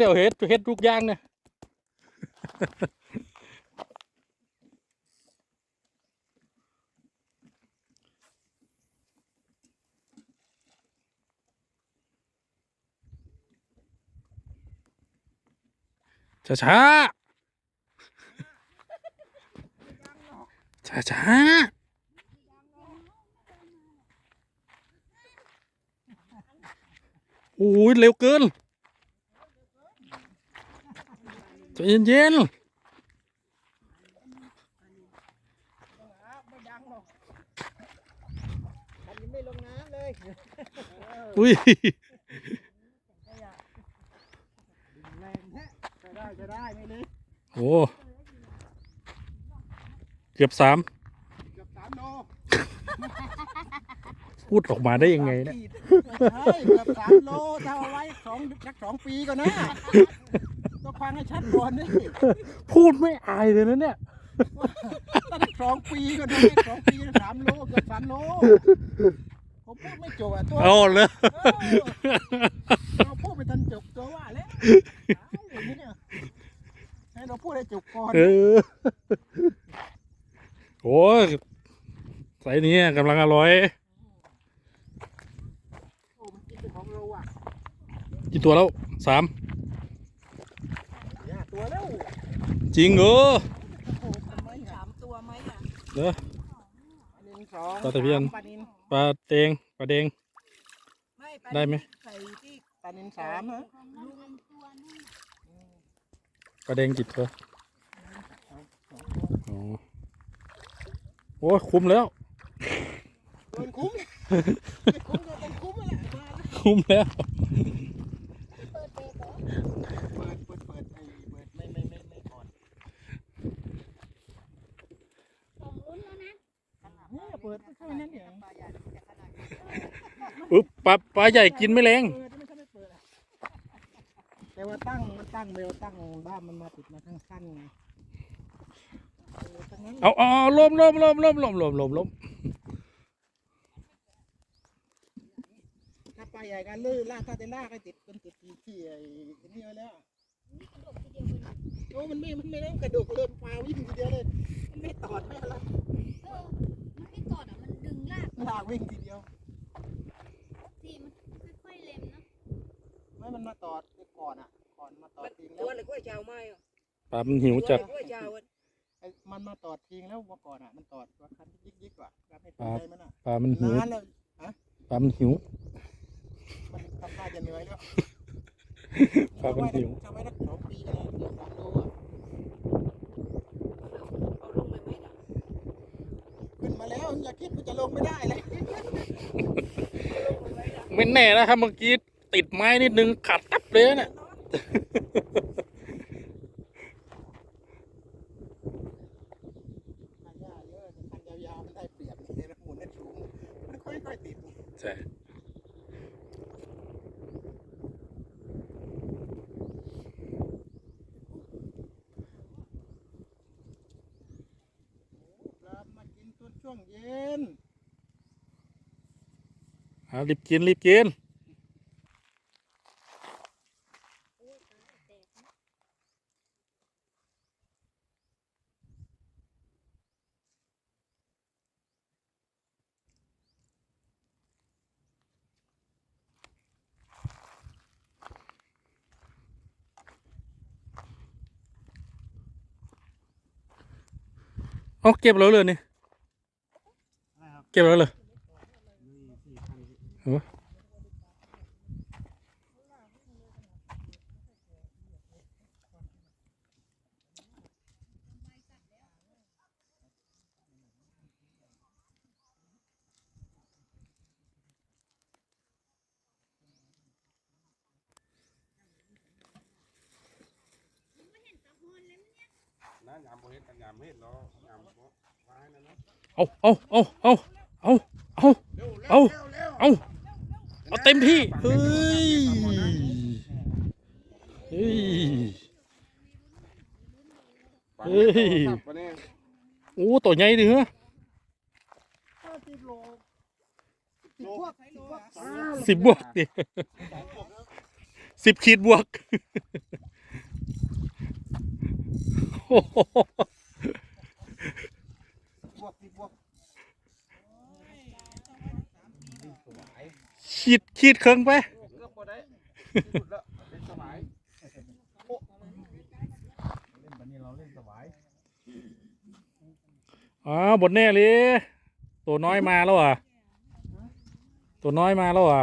เดี๋ยวเฮ็ดเฮ็ดทุกอย่างเนี่ยช้าช้าช้าช้าโอ้ยเร็วเกิน ใจเย็นไม่ดังหรอกอันนี้ไม่ลงน้ำเลยๆอุ้ยแรงแท้จะได้จะได้ไม่เลยโอ้เกือบสามเกือบสามโลพูดออกมาได้ยังไงเนี่ยใช่เกือบสามโลถ้าเอาไว้สองสักสองปีก่อนนะต้องฟังให้ ชัดก่อนนี่พูดไม่อายเลยนะเนี่ยตั้งสองปีก่อนนะสองปีสามโลเกือบสามโลผมพูดไม่จบอะตัวเอาเลยเออเราพูดไปทันจบตัวว่าแล้วตายอย่างนี้เนี่ยให้เราพูดให้จบก่อนเออโอ้ยใส่นี้กำลังอร่อยโอ้มันกินเป็นของเราอะกี่ตัวแล้วสาม เนี่ยตัวแล้ว จริงเหรอโอ้โหทำไมสามตัวไหมอะเด้อปลานินสองปลาตะเพียนสามปลานินปลาเตงปลาแดง ไม่ปได้ไหม ใส่ที่ปลานินสามฮะปลาแดงกี่ตัวอ๋อโอ้ยคุ้มแล้ว โดนคุ้มไม่คุ้มก็ต้องคุ้มนั่นแหละมาแล้วคุ้มแล้ว เปิดเปิดเปิดไอ้เปิดไม่ไม่ไม่ไม่ก่อนเนี่ยเปิดแค่นั้นเอง ปลาใหญ่จะขนาดนี้ อึ๊บ ปลาปลาใหญ่กินไม่แรงเปิดไม่ใช่ไม่เปิดอะแต่ว่าตั้งมันตั้งเบลตั้งด้ามมันมาติดมาทางสั้นไงเออทั้งนั้นเอาเอาเอาล้มล้มล้มล้มล้มล้มล้มล้มถ้าปลาใหญ่กันลื่นลากถ้าจะลากให้ติดมันติดที่ที่ไอ้นี่ไว้แล้วโอ้มันไม่มันไม่ได้กระดูกเลื่อนปลาวิ่งทีเดียวเลยมันไม่ตอดไม่อะไรเออมันไม่กอดอะมันดึงลาก ลากวิ่งทีเดียว ทีมันค่อยๆเล็มเนาะ ไม่มันมาตอดไปก่อนอะก่อนมาตอดทิ้งแล้ตัววอะไรกล้วยเจ้าไหมอะปลามันหิวจัดกล้วยเจ้าอะไอ้มันมาตอดทิ้งแล้วเมื่อก่อนอะมันตอดว่าคันยิกยิกๆว่ะรับไม่ครัถึงบใจมันอะปลามันหิวนานแล้วปลามันหิว มันทำท่าจะเหนื่อยแล้วปลามันหิว จะไว้สักสองปีก็ได้เดือนสามโลอะเอาลงไปไหมล่ะขึ้นมาแล้วอย่าคิดว่าจะลงไม่ได้เลย ไม่แน่นะถ้าเมื่อกี้ ติดไม้นิดนึงขาดตับเลยเนี่ยใช่ช่วงเย็นรีบกินรีบกิน เอาเก็บแล้วเลยนี่เก็บแล้วเลยนะยามบ่เฮ็ดกันยามเฮ็ดเนาะยามบ่ว่าให้นั่น เอาเอาเอาเอาเอาเอาเอาเอาเอาเต็มที่เฮ้ยเฮ้ยเฮ้ยโอ้ตัวใหญ่ดิเหรอสิบบวกสิสิบบวกดิสิบขีดบวกโอ้ บวกสิบวกขีดขีดเครื่องไป เกือบบ่ได้ที่สุดแล้วเป็นสมัยเล่นแบบนี้เราเล่นสบายอ๋อบทแน่เลยตัวน้อยมาแล้วอะ ตัวน้อยมาแล้วอะ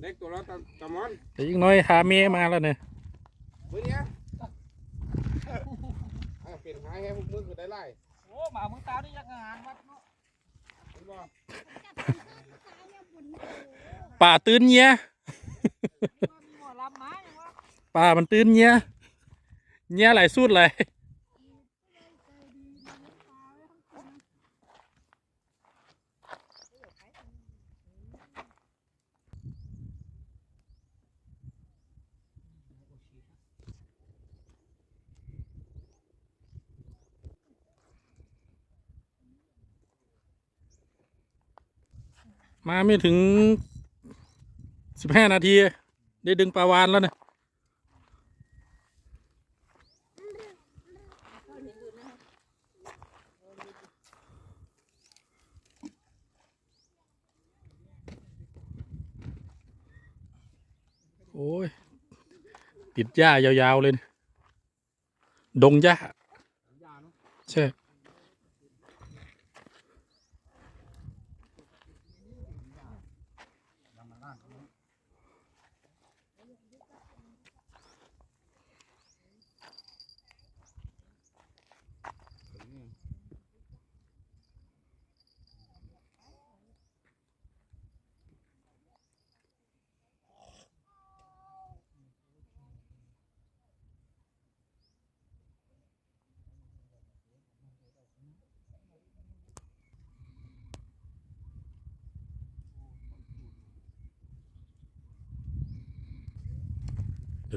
เล็กตัวแล้วตะตะมอนแต่อีกน้อยหาเมมาแล้วเนี่ยเฮ้ยเนี่ยอะเปลี่ยนหายให้พวกมึงก็ได้ไล่โอ้ห มามึงตาได้ยังงานวัดเนาะป่าตื่นเงี้ยป่ามันตื่นเงี้ยเงี้ยหลายสุดเลย มาไม่ถึงสิบห้านาที ได้ดึงปลาวานแล้วนะโอ้ย ติดหญ้ายาว ๆ เลยนะดงหญ้า ใช่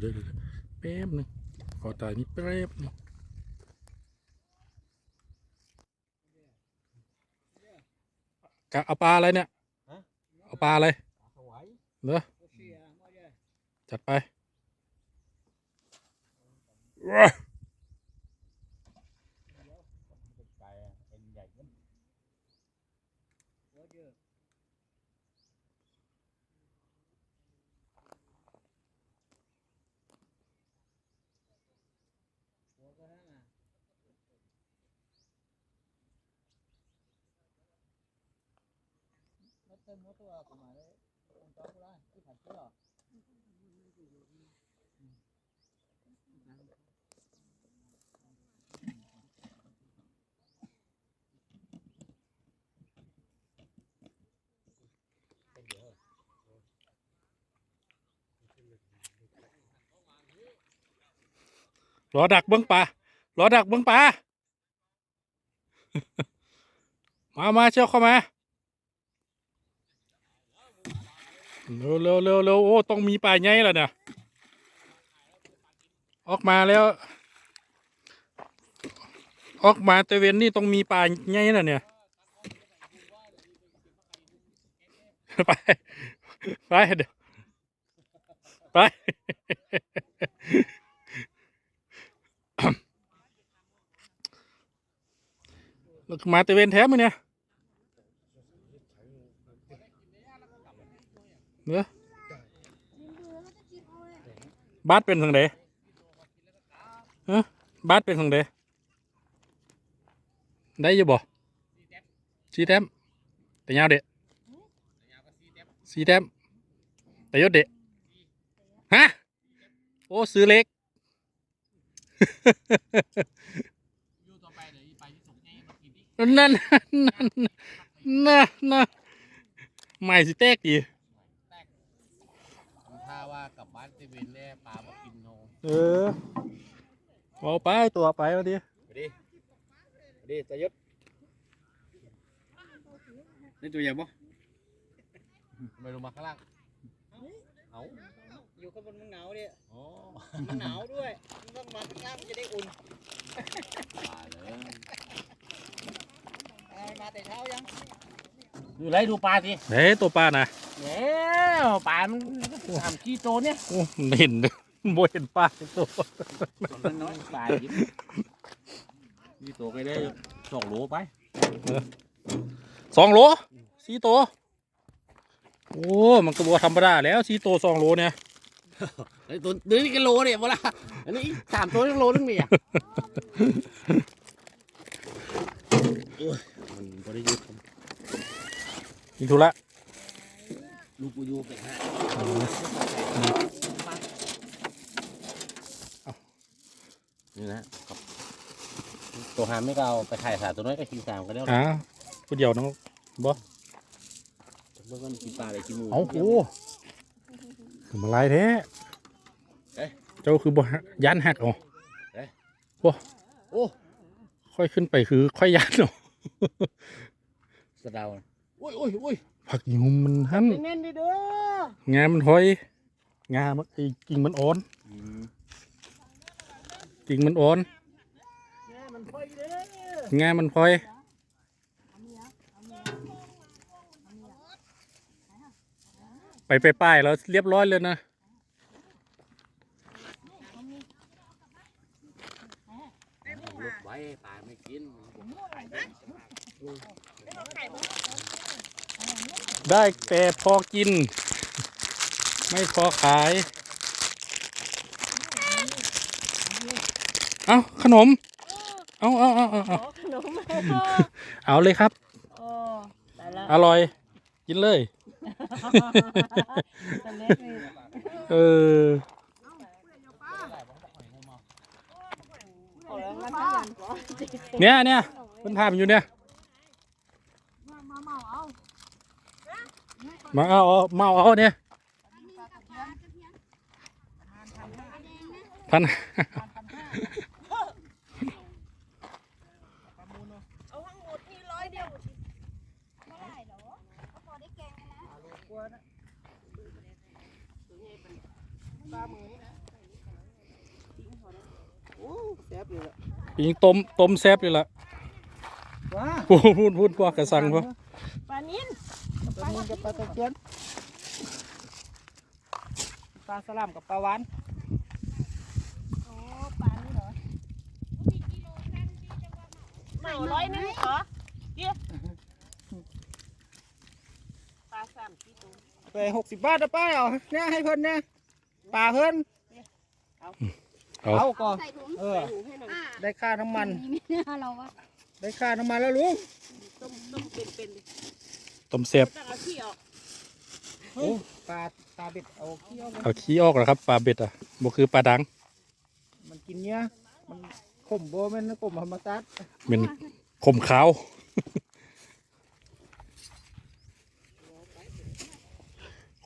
ดี๋ยวเดี๋ยวเดี๋ยวแป๊บหนึงขอถ่ายนี่แป๊บหนึงกะเอาปลาอะไรเนี่ยเอาปลาอะไรสวยเหรอเสียมาเยอะจัดไปว้าใจเป็นใหญ่ขึ้นหัวเยอะหัวก็ห้า ไม่เต็มหัวตัวกูมาเลยจองกูได้ที่ผัดเสื้อ รอดัก เบิ้งปลารอดักเบิ้งปลามามาเชี่ยวเข้ามาเร็วเร็วเร็วเร็วโอ้ต้องมีปลาใหญ่แล้วเนี่ยออกมาแล้ว ออกมาต่เวนนี่ต้องมีปลาใหญ่แล้วเนี่ยไปไปเดี๋ยวไปแล้วมาต่เวนแท้มือเนี่ย เนอบาสเป็นทางไหนฮะบาสเป็นทางไหนได้อยังบ่สีแต้มแต่ยาวเด็สีแต้มแต่ยศเด็ฮะโอ้ซื้อเล็กนั่นนั่นนั่นนั่นนั่นไม่สิแตกดี ว่ากลับบ้านเซเว่นแล่ปลามากินโนเออเอาไปตัวไปมาดิไปดิไปดิตายศนี่ตัวใหญ่ปะไม่ลงมาข้างล่างเอาอยู่ข้างบนมันหนาวเนี่ยอ๋อมันหนาวด้วยมันต้องมาข้างล่างมันจะได้อุ่นตายเลยเอามาแต่เช้ายังดูไรดูปลาสิเฮ้ยตัวปลานะ เนี่ยปลามันสามขีโตเนี่ยโอ้ไม่เห็นบ่เห็นปลาสักตัวน้อยปลายิบนี่ตัวก็ได้สองโลไปสองโลสี่ตัวโอ้มันก็บัวธรรมดาแล้วสี่ตัวสองโลเนี่ยไอ้ตัวเดี๋ยวนี้กิโลเนี่ยเวลาอันนี้สามตัวยังโลนึงเนี่ยโอ้ยมันบริยุทธ์ยิงทุละ ลูกกูอยู่ไปฮะนี่นะครับตัวหามไม่ก็เอาไปถ่ายสาตัวน้อยก็กินสามก็ได้อ่าผู้เดียวน้องบอเมื่อวันกินปลาอะไรกินหมูเอาโอ้ทำอะไรแท้เอ๊ะเจ้าคือบ่ยันหักเอ๋อโอ้ค่อยขึ้นไปคือค่อยยันเนาะสะเดาโอ้ยโอ้ยโอ้ย ผักยุมมันหันเน้นๆเด้องามันหอยงามันไอ้กิ่งมันอ่อนอืมกิ่งมันอ่อนแม่มันค่อยเด้องามันพลอยไปไปป้ายแล้วเรียบร้อยเลยนะลบไว้ปลาไม่กิน ได้แต่พอกิน ไม่พอขาย เอาขนม เอาเอาเอาเอาเอาขนมเอาเลยครับ โอ้แต่ละอร่อย กินเลย ตัวเล็กนี่เออขอแล้วงั้นทั้งนั้นก่อนเนี่ยเนี่ยเพิ่นทำอยู่เนี่ย มาเอาเอามาเอาเอาเนี่ยพันเอาทั้งหมดนี่ร้อยเดียวไม่ได้เหรอก็พอได้แกงนะโอ้แซ่บเลยล่ะปิงต้มต้มแซ่บเลยล่ะว้าพูดพูดพูดพวกกระสังพวกปลานิ้นปลาหมึ กกับปลาตะเพียนปลาสลามกับปลาหวานโอ้ปลานี่เหรอเหมาร้อยหนึงเหรอเดี๋ยวปลาสามที่ตัวไปหกสิบบาทนะป้าเอาเนี่ยให้เพิ่นเนี่ยปลาเพิ่นเอาเอาก่อนใส่ถุงเออถูให้หน่อยอ่าได้ค่าน้ำมันมีไม่น่าเราอะได้ค่าน้ำมันแล้วลุงต้มต้มเป็นๆดิ ต้มแซ่บต้องเอาขี้ออกโอ้ปลาปลาเบ็ดเอาเขี้ยวมันเอาขี้ออกเหรอครับปลาเบ็ดอะบ่คือปลาดัง มันกินเนี้ยมันขมโบแม่นขมธรรมชาติเป็นขมขาว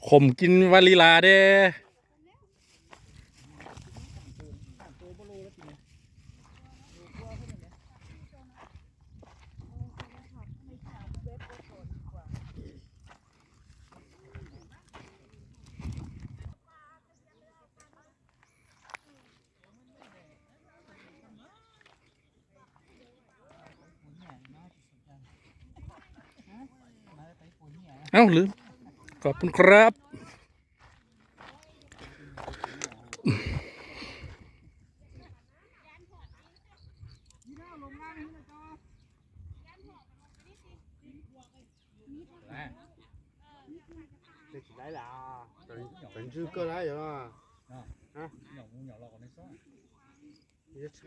ขมกินวาลีลาเด้ เอ้าลืม ขอบคุณครับ 来啦，本本只过来有啊，啊，鸟乌鸟老那算，也吃。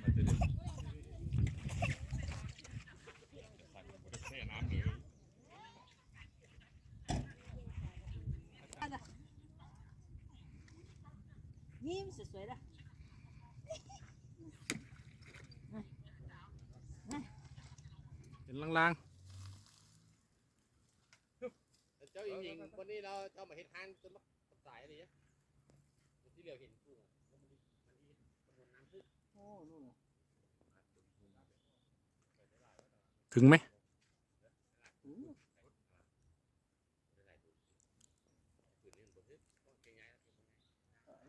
ไม่มีละยิ้มสวยๆนะเห็นลางเจ้าหญิงคนนี้เราเจ้ามาเห็นทางจนมาสายเลยที่เหลือเห็นกุ้งมันดีมันดีมันน้ำพึ่ง โอ้นู่นน่ะๆถึงไหมอืม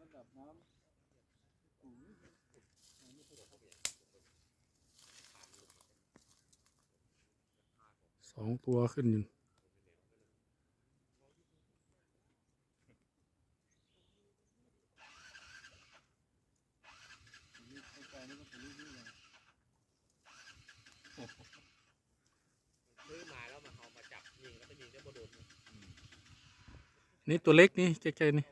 ระดับน้ำสูงสองตัวขึ้นอยู่ ไอ้ไก่นี่ก็ตัวนี้นี่เลย ซื้อมาแล้วมาเอามาจับยิงแล้วไปยิงได้บ่โดน นี่ตัวเล็กนี่ใกล้ๆนี่